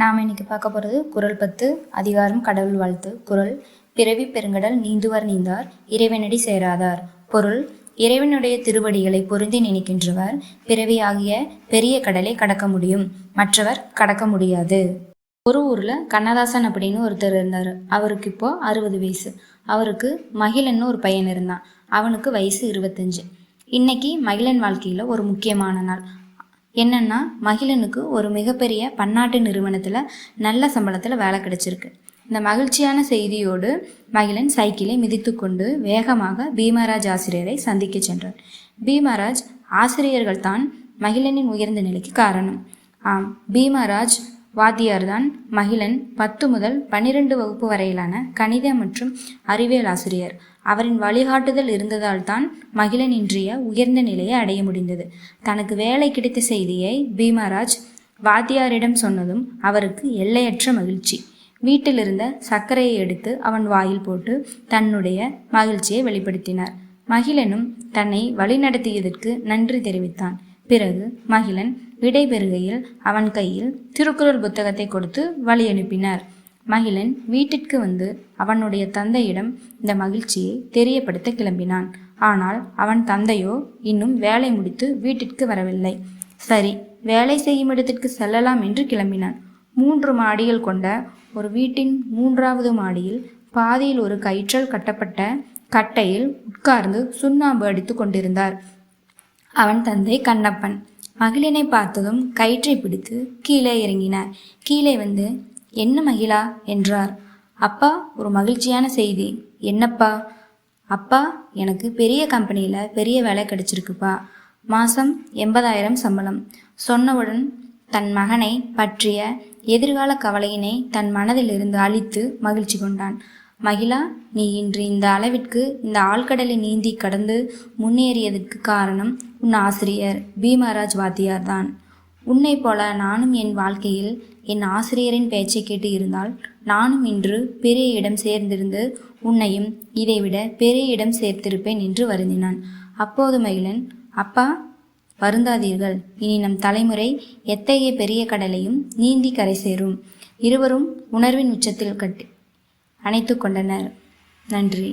நாம் இன்னைக்கு பார்க்க போகிறது குரல் பத்து அதிகாரம் கடவுள் வாழ்த்து. குரல் பிறவி பெருங்கடல் நீந்துவர் நீந்தார் இறைவனடி சேராதார். பொருள் இறைவனுடைய திருவடிகளை பொருந்தி நினைக்கின்றவர் பிறவியாகிய பெரிய கடலை கடக்க முடியும். மற்றவர் கடக்க முடியாது. ஒரு ஊரில் கண்ணதாசன் அப்படின்னு ஒருத்தர் இருந்தார். அவருக்கு இப்போ அறுபது வயசு. அவருக்கு மகிழன்னு ஒரு பையன் இருந்தான். அவனுக்கு வயசு இருபத்தஞ்சு. இன்னைக்கு மகிழன் வாழ்க்கையில் ஒரு முக்கியமான நாள். என்னன்னா மகிழனுக்கு ஒரு மிகப்பெரிய பன்னாட்டு நிறுவனத்தில் நல்ல சம்பளத்தில் வேலை கிடைச்சிருக்கு. இந்த மகிழ்ச்சியான செய்தியோடு மகிழன் சைக்கிளை மிதித்துக்கொண்டு வேகமாக பீமராஜ் ஆசிரியரை சந்திக்க சென்றார் பீமராஜ் ஆசிரியர்கள் தான் மகிழனின் உயர்ந்த நிலைக்கு காரணம். ஆம் பீமராஜ் வாத்தியார்தான் மகிழன் பத்து முதல் பன்னிரண்டு வகுப்பு வரையிலான கணித மற்றும் அறிவியல் ஆசிரியர். அவரின் வழிகாட்டுதல் இருந்ததால்தான் மகிழன் இன்றைய உயர்ந்த நிலையை அடைய முடிந்தது. தனக்கு வேலை கிடைத்த செய்தியை பீமராஜ் வாத்தியாரிடம் சொன்னதும் அவருக்கு எல்லையற்ற மகிழ்ச்சி. வீட்டிலிருந்த சர்க்கரையை எடுத்து அவன் வாயில் போட்டு தன்னுடைய மகிழ்ச்சியை வெளிப்படுத்தினார். மகிழனும் தன்னை வழிநடத்தியதற்கு நன்றி தெரிவித்தான். பிறகு மகிழன் விடைபெறுகையில் அவன் கையில் திருக்குறள் புத்தகத்தை கொடுத்து வழி அனுப்பினார். மகிழன் வீட்டிற்கு வந்து அவனுடைய தந்தையிடம் இந்த மகிழ்ச்சியை தெரியப்படுத்த கிளம்பினான். ஆனால் அவன் தந்தையோ இன்னும் வேலை முடித்து வீட்டிற்கு வரவில்லை. சரி வேலை செய்யும் இடத்திற்கு செல்லலாம் என்று கிளம்பினான். மூன்று மாடிகள் கொண்ட ஒரு வீட்டின் மூன்றாவது மாடியில் பாதியில் ஒரு கயிற்றல் கட்டப்பட்ட கட்டையில் உட்கார்ந்து சுண்ணாம்பு அடித்து கொண்டிருந்தார். அவன் தந்தை கண்ணப்பன். மகிழனை பார்த்ததும் கயிற்றை பிடித்து கீழே இறங்கினார். கீழே வந்து என்ன மகிழா? என்றார். அப்பா ஒரு மகிழ்ச்சியான செய்தி. என்னப்பா? அப்பா எனக்கு பெரிய கம்பெனியில் பெரிய வேலை கிடைச்சிருக்குப்பா. மாதம் எண்பதாயிரம் சம்பளம். சொன்னவுடன் தன் மகனை பற்றிய எதிர்கால கவலையினை தன் மனதிலிருந்து அழித்து மகிழ்ச்சி கொண்டான். மகிழா நீ இன்று இந்த அளவிற்கு இந்த ஆழ்கடலை நீந்தி கடந்து முன்னேறியதற்கு காரணம் உன் ஆசிரியர் பீமராஜ் வாத்தியார் தான். உன்னை போல நானும் என் வாழ்க்கையில் என் ஆசிரியரின் பேச்சை கேட்டு இருந்தால் நானும் இன்று பெரிய இடம் சேர்ந்திருந்து உன்னையும் இதைவிட பெரிய இடம் சேர்த்திருப்பேன் என்று வருந்தினான். அப்போது மகிழன் அப்பா வருந்தாதீர்கள். இனி நம் தலைமுறை எத்தகைய பெரிய கடலையும் நீந்தி கரை சேரும். இருவரும் உணர்வின் உச்சத்தில் கட்டி அணைத்து கொண்டனர். நன்றி.